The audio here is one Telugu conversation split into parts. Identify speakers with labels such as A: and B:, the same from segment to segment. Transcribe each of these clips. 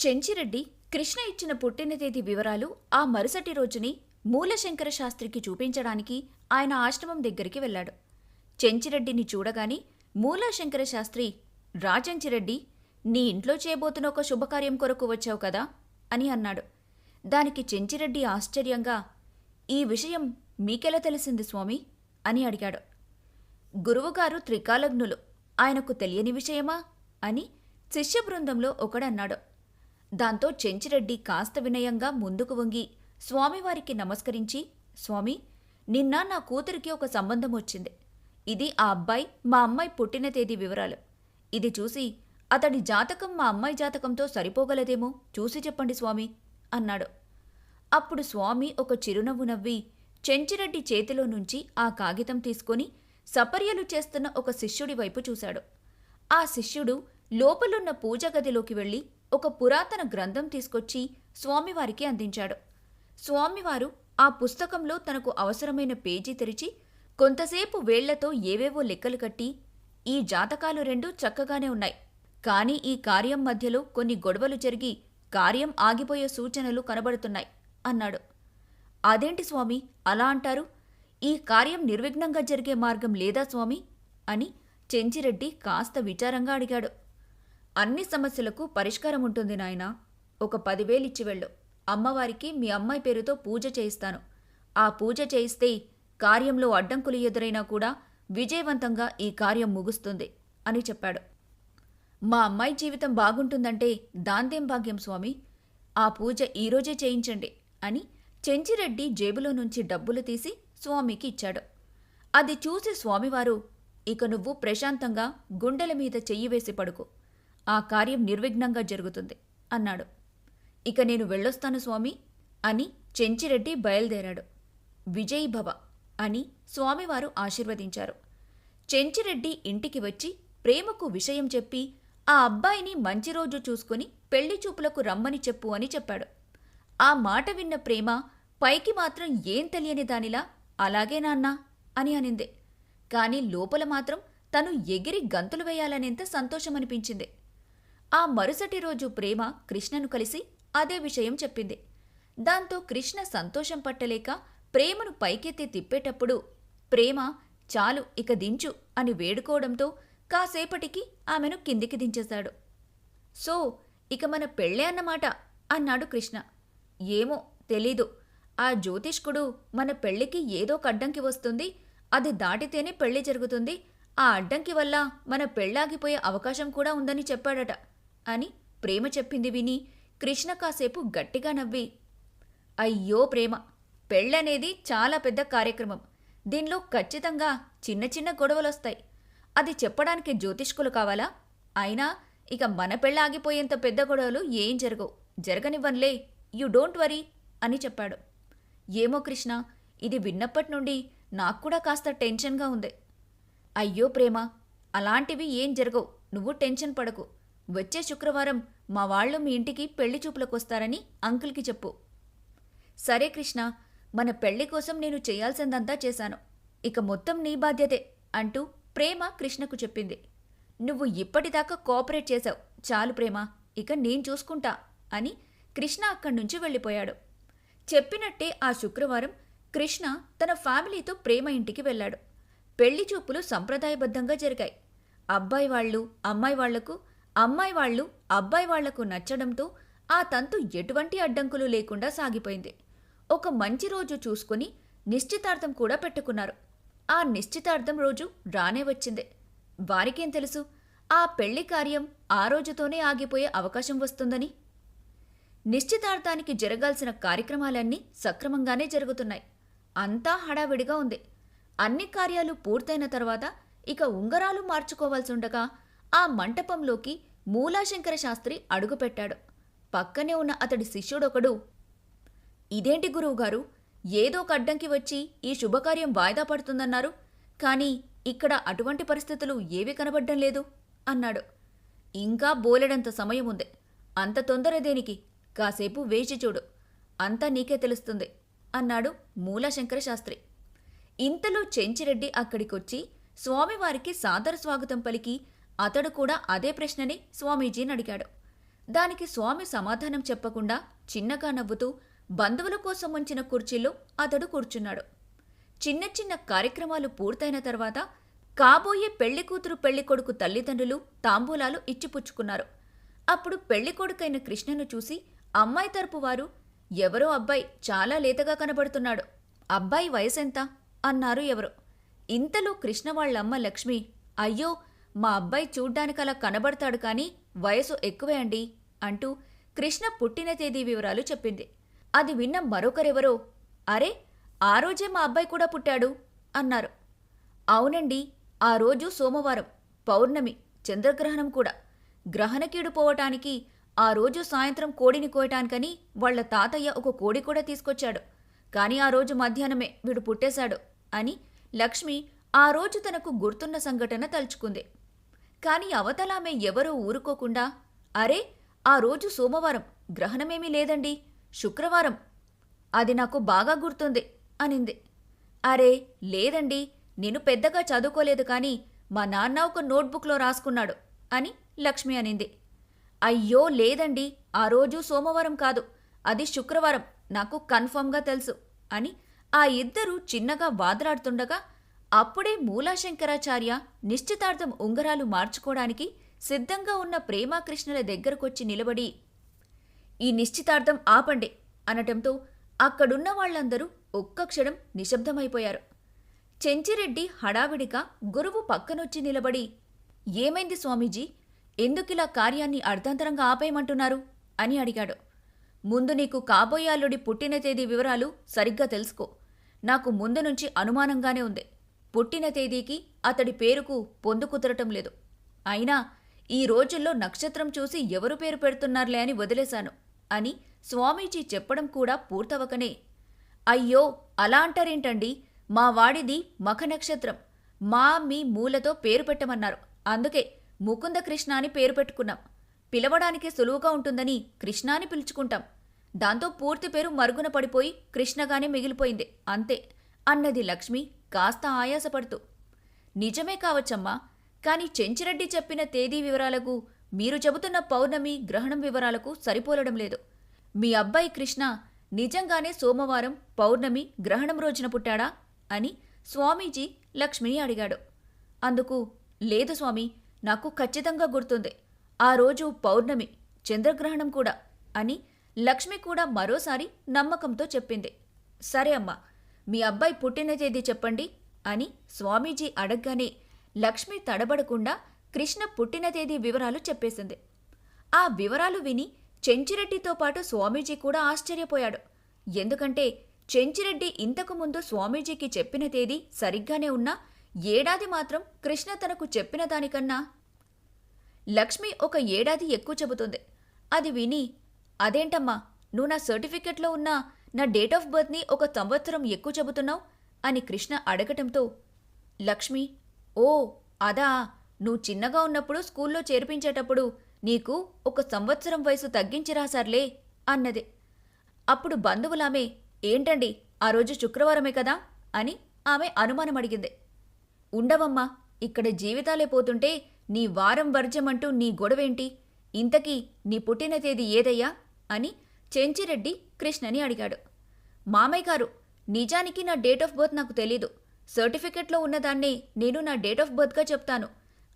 A: చెంచిరెడ్డి కృష్ణ ఇచ్చిన పుట్టిన తేదీ వివరాలు ఆ మరుసటి రోజుని మూలశంకర శాస్త్రికి చూపించడానికి ఆయన ఆశ్రమం దగ్గరికి వెళ్ళాడు. చెంచిరెడ్డిని చూడగాని మూలశంకర శాస్త్రి రాజంచిరెడ్డి నీ ఇంట్లో చేయబోతున్న ఒక శుభకార్యం కొరకు వచ్చావు కదా అని అన్నాడు. దానికి చెంచిరెడ్డి ఆశ్చర్యంగా ఈ విషయం మీకెలా తెలిసింది స్వామి అని అడిగాడు. గురువుగారు త్రికాలగ్నులు ఆయనకు తెలియని విషయమా అని శిష్య బృందంలో ఒకడన్నాడు దాంతో చెంచిరెడ్డి కాస్త వినయంగా ముందుకు వంగి స్వామివారికి నమస్కరించి స్వామి నిన్న నా కూతురికి ఒక సంబంధం వచ్చింది. ఇది ఆ అబ్బాయి మా అమ్మాయి పుట్టిన తేదీ వివరాలు. ఇది చూసి అతడి జాతకం మా అమ్మాయి జాతకంతో సరిపోగలదేమో? చూసి చెప్పండి స్వామి అన్నాడు. అప్పుడు స్వామి ఒక చిరునవ్వు నవ్వి చెంచిరెడ్డి చేతిలో నుంచి ఆ కాగితం తీసుకొని సపర్యలు చేస్తున్న ఒక శిష్యుడి వైపు చూశాడు. ఆ శిష్యుడు లోపలున్న పూజ గదిలోకి వెళ్ళి ఒక పురాతన గ్రంథం తీసుకొచ్చి స్వామివారికి అందించాడు. స్వామివారు ఆ పుస్తకంలో తనకు అవసరమైన పేజీ తెరిచి కొంతసేపు వేళ్ళతో ఏవేవో లెక్కలు కట్టి ఈ జాతకాలు రెండు చక్కగానే ఉన్నాయి. కానీ ఈ కార్యం మధ్యలో కొన్ని గొడవలు జరిగి కార్యం ఆగిపోయే సూచనలు కనబడుతున్నాయి అన్నాడు. అదేంటి స్వామి? అలా అంటారు? ఈ కార్యం నిర్విఘ్నంగా జరిగే మార్గం లేదా స్వామి? అని చెంచిరెడ్డి కాస్త విచారంగా అడిగాడు. అన్ని సమస్యలకు పరిష్కారం ఉంటుంది నాయనా. ఒక పదివేలిచ్చి వెళ్ళు. అమ్మవారికి మీ అమ్మాయి పేరుతో పూజ చేయిస్తాను. ఆ పూజ చేయిస్తే కార్యంలో అడ్డంకులు ఎదురైనా కూడా విజయవంతంగా ఈ కార్యం ముగుస్తుంది అని చెప్పాడు. మా అమ్మాయి జీవితం బాగుంటుందంటే దాందేం భాగ్యం స్వామి? ఆ పూజ ఈరోజే చేయించండి అని చెంచిరెడ్డి జేబులో నుంచి డబ్బులు తీసి స్వామికి ఇచ్చాడు. అది చూసి స్వామివారు ఇక నువ్వు ప్రశాంతంగా గుండెల మీద చెయ్యి వేసి పడుకో. ఆ కార్యం నిర్విఘ్నంగా జరుగుతుంది అన్నాడు. ఇక నేను వెళ్ళొస్తాను స్వామి అని చెంచిరెడ్డి బయలుదేరాడు. విజయ్ భవ అని స్వామివారు ఆశీర్వదించారు. చెంచిరెడ్డి ఇంటికి వచ్చి ప్రేమకు విషయం చెప్పి ఆ అబ్బాయిని మంచి రోజు చూసుకుని పెళ్ళి చూపులకు రమ్మని చెప్పు అని చెప్పాడు. ఆ మాట విన్న ప్రేమ పైకి మాత్రం ఏం తెలియని దానిలా అలాగే నాన్నా అని అనింది. కాని లోపల మాత్రం తను ఎగిరి గంతులు వేయాలనేంత సంతోషమనిపించింది. ఆ మరుసటి రోజు ప్రేమ కృష్ణను కలిసి అదే విషయం చెప్పింది. దాంతో కృష్ణ సంతోషం పట్టలేక ప్రేమను పైకెత్తి తిప్పేటప్పుడు ప్రేమ చాలు ఇక దించు అని వేడుకోవడంతో కాసేపటికి ఆమెను కిందికి దించేశాడు. సో ఇక మన పెళ్ళే అన్నమాట అన్నాడు కృష్ణ. ఏమో తెలీదు. ఆ జ్యోతిష్కుడు మన పెళ్ళికి ఏదో ఒక అడ్డంకి వస్తుంది. అది దాటితేనే పెళ్ళి జరుగుతుంది. ఆ అడ్డంకి వల్ల మన పెళ్ళాగిపోయే అవకాశం కూడా ఉందని చెప్పాడట. అని ప్రేమ చెప్పింది విని కృష్ణ కాసేపు గట్టిగా నవ్వి అయ్యో ప్రేమ పెళ్ళనేది చాలా పెద్ద కార్యక్రమం. దీనిలో ఖచ్చితంగా చిన్న చిన్న గొడవలొస్తాయి. అది చెప్పడానికి జ్యోతిష్కులు కావాలా? అయినా ఇక మన పెళ్ళ ఆగిపోయేంత పెద్ద గొడవలు ఏం జరగవు. జరగనివ్వన్లే యు డోంట్ వరీ అని చెప్పాడు. ఏమో కృష్ణ ఇది విన్నప్పటి నుండి నాకు కూడా కాస్త టెన్షన్గా ఉంది. అయ్యో ప్రేమ అలాంటివి ఏం జరగవు. నువ్వు టెన్షన్ పడకు. వచ్చే శుక్రవారం మా వాళ్ళు మీ ఇంటికి పెళ్ళి చూపులకొస్తారని అంకుల్కి చెప్పు. సరే కృష్ణ మన పెళ్ళి కోసం నేను చేయాల్సిందంతా చేశాను. ఇక మొత్తం నీ బాధ్యతే అంటూ ప్రేమ కృష్ణకు చెప్పింది. నువ్వు ఇప్పటిదాకా కోఆపరేట్ చేశావు. చాలు ప్రేమ ఇక నేను చూసుకుంటా అని కృష్ణ అక్కడి నుంచి వెళ్ళిపోయాడు. చెప్పినట్టే ఆ శుక్రవారం కృష్ణ తన ఫ్యామిలీతో ప్రేమ ఇంటికి వెళ్ళాడు. పెళ్ళి చూపులు సంప్రదాయబద్ధంగా జరిగాయి. అబ్బాయి వాళ్ళు అమ్మాయి వాళ్ళకు అమ్మాయి వాళ్ళు అబ్బాయి వాళ్ళకు నచ్చడంతో ఆ తంతు ఎటువంటి అడ్డంకులు లేకుండా సాగిపోయింది. ఒక మంచి రోజు చూసుకుని నిశ్చితార్థం కూడా పెట్టుకున్నారు. ఆ నిశ్చితార్థం రోజు రానే వచ్చింది. వారికేం తెలుసు? ఆ పెళ్ళి కార్యం ఆ రోజుతోనే ఆగిపోయే అవకాశం వస్తుందని. నిశ్చితార్థానికి జరగాల్సిన కార్యక్రమాలన్నీ సక్రమంగానే జరుగుతున్నాయి. అంతా హడావిడిగా ఉంది. అన్ని కార్యాలు పూర్తయిన తర్వాత ఇక ఉంగరాలు మార్చుకోవాల్సి ఉండగా ఆ మంటపంలోకి మూలాశంకర శాస్త్రి అడుగుపెట్టాడు. పక్కనే ఉన్న అతడి శిష్యుడొకడు ఇదేంటి గురువుగారు? ఏదో ఒక అడ్డంకి వచ్చి ఈ శుభకార్యం వాయిదా పడుతుందన్నారు. కానీ ఇక్కడ అటువంటి పరిస్థితులు ఏవి కనబడ్డం లేదు అన్నాడు. ఇంకా బోలెడంత సమయం ఉంది. అంత తొందర దేనికి? కాసేపు వేచి చూడు. అంతా నీకే తెలుస్తుంది అన్నాడు మూలాశంకర శాస్త్రి. ఇంతలో చెంచిరెడ్డి అక్కడికొచ్చి స్వామివారికి సాదర స్వాగతం పలికి అతడు కూడా అదే ప్రశ్నని స్వామీజీని అడిగాడు దానికి స్వామి సమాధానం చెప్పకుండా చిన్నగా నవ్వుతూ బంధువుల కోసం ఉంచిన కుర్చీలో అతడు కూర్చున్నాడు. చిన్న చిన్న కార్యక్రమాలు పూర్తయిన తర్వాత కాబోయే పెళ్ళి కూతురు పెళ్ళి కొడుకు తల్లిదండ్రులు తాంబూలాలు ఇచ్చిపుచ్చుకున్నారు. అప్పుడు పెళ్ళి కొడుకైన కృష్ణను చూసి అమ్మాయి తరపు వారు ఎవరో అబ్బాయి చాలా లేతగా కనబడుతున్నాడు. అబ్బాయి వయసెంత? అన్నారు ఎవరు. ఇంతలో కృష్ణ వాళ్ళమ్మ లక్ష్మి అయ్యో మా అబ్బాయి చూడ్డానికి అలా కనబడతాడు కానీ వయసు ఎక్కువే అండి అంటూ కృష్ణ పుట్టిన తేదీ వివరాలు చెప్పింది. అది విన్న మరొకరెవరో అరే ఆ రోజే మా అబ్బాయి కూడా పుట్టాడు అన్నారు. అవునండి ఆ రోజు సోమవారం పౌర్ణమి చంద్రగ్రహణం కూడా. గ్రహణకీడు పోవటానికి ఆ రోజు సాయంత్రం కోడిని కోయటానికని వాళ్ళ తాతయ్య ఒక కోడి కూడా తీసుకొచ్చాడు. కానీ ఆ రోజు మధ్యాహ్నమే వీడు పుట్టేశాడు అని లక్ష్మి ఆ రోజు తనకు గుర్తున్న సంఘటన తలుచుకుంది. కాని అవతలామె ఎవరూ ఊరుకోకుండా అరే ఆ రోజు సోమవారం గ్రహణమేమీ లేదండి శుక్రవారం. అది నాకు బాగా గుర్తుంది అనింది. అరే లేదండి నేను పెద్దగా చదువుకోలేదు కానీ మా నాన్న ఒక నోట్బుక్లో రాసుకున్నాడు అని లక్ష్మి అనింది. అయ్యో లేదండి ఆ రోజు సోమవారం కాదు అది శుక్రవారం నాకు కన్ఫర్మ్గా తెలుసు అని ఆ ఇద్దరూ చిన్నగా వాదలాడుతుండగా అప్పుడే మూలాశంకరాచార్య నిశ్చితార్థం ఉంగరాలు మార్చుకోవడానికి సిద్ధంగా ఉన్న ప్రేమాకృష్ణుల దగ్గరకొచ్చి నిలబడి ఈ నిశ్చితార్థం ఆపండి అనటంతో అక్కడున్న వాళ్ళందరూ ఒక్క క్షణం నిశ్శబ్దమైపోయారు. చెంచిరెడ్డి హడావిడిగా గురువు పక్కనొచ్చి నిలబడి ఏమైంది స్వామీజీ? ఎందుకిలా కార్యాన్ని అర్ధాంతరంగా ఆపేయమంటున్నారు? అని అడిగాడు. ముందు నీకు కాబోయే అల్లుడి పుట్టిన తేదీ వివరాలు సరిగ్గా తెలుసుకో. నాకు ముందు నుంచి అనుమానంగానే ఉంది. పుట్టిన తేదీకి అతడి పేరుకు పొందు కుదరటం లేదు. అయినా ఈ రోజుల్లో నక్షత్రం చూసి ఎవరు పేరు పెడుతున్నారులే అని వదిలేశాను అని స్వామీజీ చెప్పడం కూడా పూర్తవకనే. అయ్యో అలా అంటారేంటండి? మా వాడిది మఖ నక్షత్రం. మా మీ మూలతో పేరు పెట్టమన్నారు. అందుకే ముకుంద కృష్ణ అని పేరు పెట్టుకున్నాం. పిలవడానికి సులువుగా ఉంటుందని కృష్ణ అని పిలుచుకుంటాం. దాంతో పూర్తి పేరు మరుగున పడిపోయి కృష్ణగానే మిగిలిపోయింది. అంతే. అన్నది లక్ష్మి కాస్త ఆయాసపడుతూ నిజమే కావచ్చమ్మా కాని చెంచిరెడ్డి చెప్పిన తేదీ వివరాలకు మీరు చెబుతున్న పౌర్ణమి గ్రహణం వివరాలకు సరిపోలడం లేదు. మీ అబ్బాయి కృష్ణ నిజంగానే సోమవారం పౌర్ణమి గ్రహణం రోజున పుట్టాడా? అని స్వామీజీ లక్ష్మిని అడిగాడు. అందుకు లేదు స్వామి నాకు ఖచ్చితంగా గుర్తుంది. ఆ రోజు పౌర్ణమి చంద్రగ్రహణం కూడా అని లక్ష్మి కూడా మరోసారి నమ్మకంతో చెప్పింది. సరే అమ్మా మీ అబ్బాయి పుట్టిన తేదీ చెప్పండి అని స్వామీజీ అడగగానే లక్ష్మి తడబడకుండా కృష్ణ పుట్టిన తేదీ వివరాలు చెప్పేసింది. ఆ వివరాలు విని చెంచిరెడ్డితో పాటు స్వామీజీ కూడా ఆశ్చర్యపోయాడు. ఎందుకంటే చెంచిరెడ్డి ఇంతకు ముందు స్వామీజీకి చెప్పిన తేదీ సరిగ్గానే ఉన్నా ఏడాది మాత్రం కృష్ణ తనకు చెప్పిన దానికన్నా. లక్ష్మి ఒక ఏడాది ఎక్కువ చెబుతుంది. అది విని అదేంటమ్మా నువ్వు నా సర్టిఫికెట్లో ఉన్న నా డేట్ ఆఫ్ బర్త్ని ఒక సంవత్సరం ఎక్కువ చెబుతున్నావు? అని కృష్ణ అడగటంతో లక్ష్మి ఓ అదా నువ్వు చిన్నగా ఉన్నప్పుడు స్కూల్లో చేర్పించేటప్పుడు నీకు ఒక సంవత్సరం వయసు తగ్గించి రాసార్లే అన్నది. అప్పుడు బంధువులామె ఏంటండి ఆ రోజు శుక్రవారమే కదా? అని ఆమె అనుమానం అడిగింది ఉండవమ్మా ఇక్కడ జీవితాలే పోతుంటే నీ వారం వర్జమంటూ నీ గొడవేంటి? ఇంతకీ నీ పుట్టిన తేదీ ఏదయ్యా? అని చెంచిరెడ్డి కృష్ణని అడిగాడు. మామయ్య గారు నిజానికి నా డేట్ ఆఫ్ బర్త్ నాకు తెలీదు. సర్టిఫికెట్లో ఉన్నదాన్నే నేను నా డేట్ ఆఫ్ బర్త్గా చెప్తాను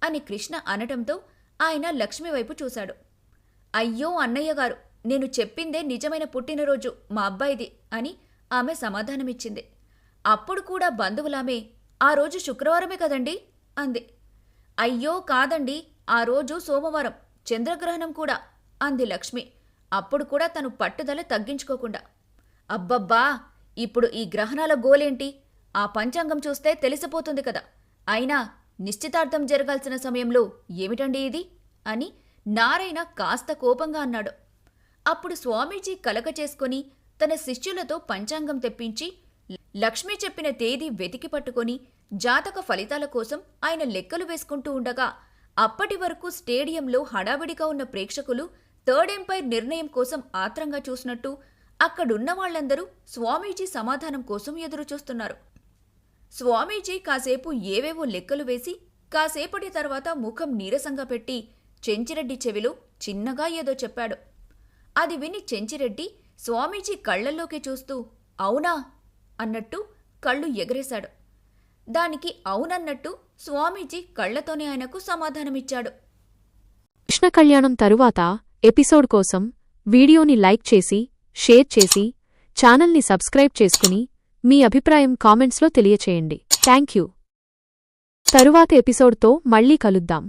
A: అని కృష్ణ అనటంతో ఆయన లక్ష్మి వైపు చూశాడు. అయ్యో అన్నయ్య గారు నేను చెప్పిందే నిజమైన పుట్టినరోజు మా అబ్బాయిది అని ఆమె సమాధానమిచ్చింది. అప్పుడు కూడా బంధువులామే ఆ రోజు శుక్రవారమే కదండి అంది. అయ్యో కాదండి ఆ రోజు సోమవారం చంద్రగ్రహణం కూడా అంది లక్ష్మి. అప్పుడు కూడా తను పట్టుదల తగ్గించుకోకుండా అబ్బబ్బా ఇప్పుడు ఈ గ్రహణాల గోలేంటి? ఆ పంచాంగం చూస్తే తెలిసిపోతుంది కదా. అయినా నిశ్చితార్థం జరగాల్సిన సమయంలో ఏమిటండి ఇది? అని నారాయణ కాస్త కోపంగా అన్నాడు. అప్పుడు స్వామీజీ కలగ చేసుకుని తన శిష్యులతో పంచాంగం తెప్పించి లక్ష్మి చెప్పిన తేదీ వెతికి పట్టుకొని జాతక ఫలితాల కోసం ఆయన లెక్కలు వేసుకుంటూ ఉండగా అప్పటి వరకు స్టేడియంలో హడావిడిగా ఉన్న ప్రేక్షకులు థర్డ్ ఎంపైర్ నిర్ణయం కోసం ఆత్రంగా చూసినట్టు అక్కడున్న వాళ్ళందరూ స్వామీజీ సమాధానం కోసం ఎదురుచూస్తున్నారు. స్వామీజీ కాసేపు ఏవేవో లెక్కలు వేసి కాసేపటి తర్వాత ముఖం నీరసంగా పెట్టి చెంచిరెడ్డి చెవిలో చిన్నగా ఏదో చెప్పాడు. అది విని చెంచిరెడ్డి స్వామీజీ కళ్ళల్లోకి చూస్తూ అవునా? అన్నట్టు కళ్ళు ఎగరేశాడు. దానికి అవునన్నట్టు స్వామీజీ కళ్ళతోనే ఆయనకు సమాధానమిచ్చాడు.
B: కృష్ణ కళ్యాణం తరువాత ఎపిసోడ్ కోసం వీడియోని లైక్ చేసి షేర్ చేసి ఛానల్ని సబ్స్క్రైబ్ చేసుకుని మీ అభిప్రాయం కామెంట్స్లో తెలియచేయండి. Thank you. తరువాత ఎపిసోడ్తో మళ్ళీ కలుద్దాం.